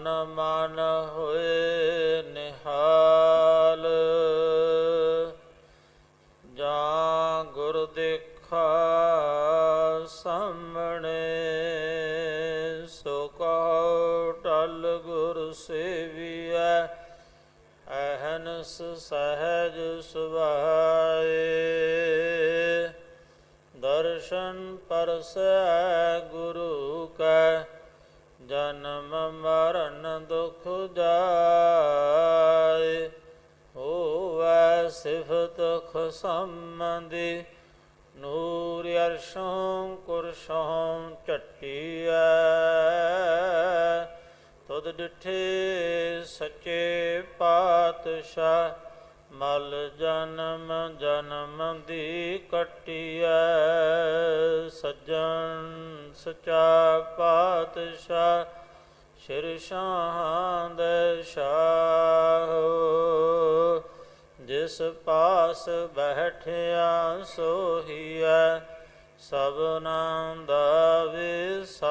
ਤਨ ਮਨ ਹੋਏ ਨਿਹਾਲ। ਜਾਂ ਗੁਰ ਦੇਖਾ ਸਾਹਮਣੇ, ਸੋ ਕਹੋ ਟਲ ਗੁਰ ਸੇਵੀਐ, ਅਹਨਸ ਸਹਜ ਸੁਭਾਏ। ਦਰਸ਼ਨ ਪਰਸੈ ਗੁਰੂ ਜਨਮ ਮਰਨ ਦੁਖ ਜਾਏ, ਹੋਵੈ ਸਿਫਤ ਖਸਮੰਦੀ ਨੂਰ ਅਰਸ਼ੋਂ ਕੁਰਸ਼ੋਂ ਝਟੀਐ, ਤੁਧ ਡਿਠੇ ਸੱਚੇ ਪਾਤਸ਼ਾਹ। ਮਲ ਜਨਮ ਜਨਮ ਦੀ ਕਟਿਐ, ਸੱਜਣ ਸਚਾ ਪਾਤਸ਼ਾਹ, ਸ਼ਿਰ ਸ਼ਾਹਾਂ ਦੇ ਸ਼ਾਹ। ਜਿਸ ਪਾਸ ਬੈਠਿਆ ਸੋਹੀਐ ਸਭਨਾਂ ਦਾ ਵਿਸਾਹ।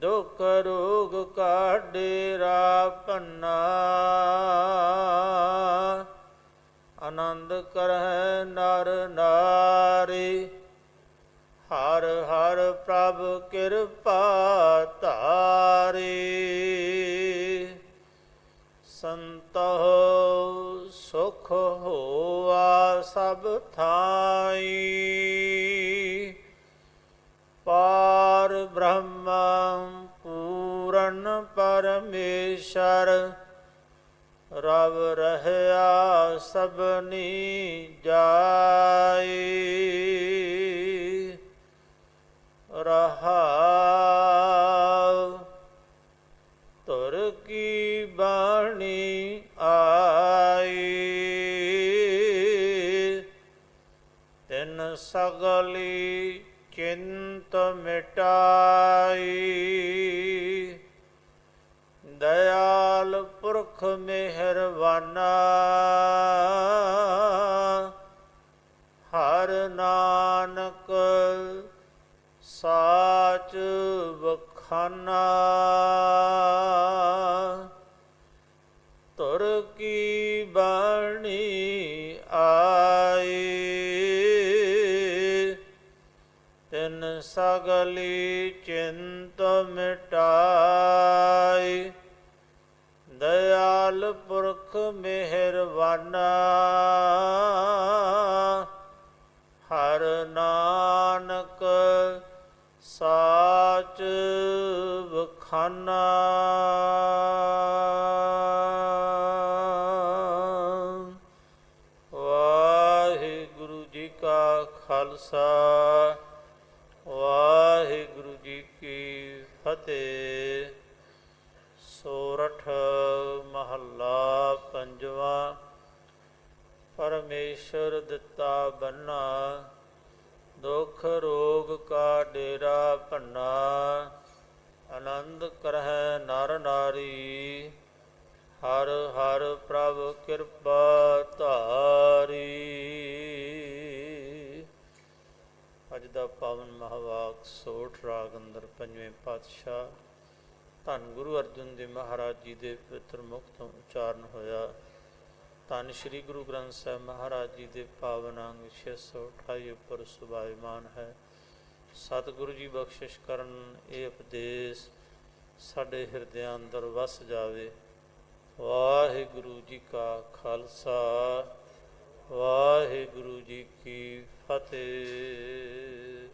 ਦੁਖ ਰੋਗ ਕਾ ਡੇਰਾ ਪੰਨਾ ਆਨੰਦ ਕਰੈ ਨਰ ਨਾਰੀ, ਹਰ ਹਰ ਪ੍ਰਭ ਕਿਰਪਾ ਧਾਰੀ। ਸੰਤੋ ਸੁਖ ਹੋਆ ਸਭ ਥਾਈ। ਪਾਰ ਬ੍ਰਹਮ ਪਰਮੇਸ਼ਰ ਰਵ ਰਹਿਆ ਸਭਨੀ ਜਾਈ। ਰਹਾਉ ਤੁਰ ਕੀ ਬਾਣੀ ਆਈ। ਤਿਨ ਸਗਲੀ ਚਿੰਤ ਮਿਟਾਈ। ਦਇਆਲ ਪੁਰਖ ਮਿਹਰਬਾਨਾ। ਹਰ ਨਾਨਕ ਸਾਚ ਬਖਾਨਾ ਤੁਰ ਕੀ ਬਾਣੀ ਆਏ ਤਿਨ ਸਗਲੀ ਚਿੰਤ ਮਿਟਾਈ। ਦਇਆਲ ਪੁਰਖ ਮਿਹਰਬਾਨਾ। ਹਰ ਨਾਨਕ ਸਾਚ ਬਖਾਨਾ ਵਾਹਿਗੁਰੂ ਜੀ ਕਾ ਖਾਲਸਾ, ਵਾਹਿਗੁਰੂ ਜੀ ਕੀ ਫਤਿਹ। ਸੋਰਠ ਪਰਮੇਸ਼ਰ ਦਿੱਤਾ ਬੰਨਾ, ਦੁਖ ਰੋਗ ਕਾ ਡੇਰਾ ਭੰਨਾ, ਆਨੰਦ ਕਰਹਿ ਨਰ ਨਾਰੀ, ਹਰ ਹਰ ਪ੍ਰਭ ਕਿਰਪਾ ਧਾਰੀ। ਅੱਜ ਦਾ ਪਾਵਨ ਮਹਾਵਾਕ ਸੋਠ ਰਾਗ ਅੰਦਰ ਪੰਜਵੇਂ ਪਾਤਸ਼ਾਹ ਧੰਨ ਗੁਰੂ ਅਰਜਨ ਦੇਵ ਮਹਾਰਾਜ ਜੀ ਦੇ ਪਵਿੱਤਰ ਮੁਖ ਤੋਂ ਉਚਾਰਨ ਹੋਇਆ। ਧੰਨ ਸ੍ਰੀ ਗੁਰੂ ਗ੍ਰੰਥ ਸਾਹਿਬ ਮਹਾਰਾਜ ਜੀ ਦੇ ਪਾਵਨ ਅੰਗ 628 ਉੱਪਰ ਸੁਭਾਇਮਾਨ ਹੈ। ਸਤਿਗੁਰੂ ਜੀ ਬਖਸ਼ਿਸ਼ ਕਰਨ ਇਹ ਉਪਦੇਸ਼ ਸਾਡੇ ਹਿਰਦਿਆਂ ਅੰਦਰ ਵਸ ਜਾਵੇ। ਵਾਹਿਗੁਰੂ ਜੀ ਕਾ ਖਾਲਸਾ, ਵਾਹਿਗੁਰੂ ਜੀ ਕੀ ਫਤਿਹ।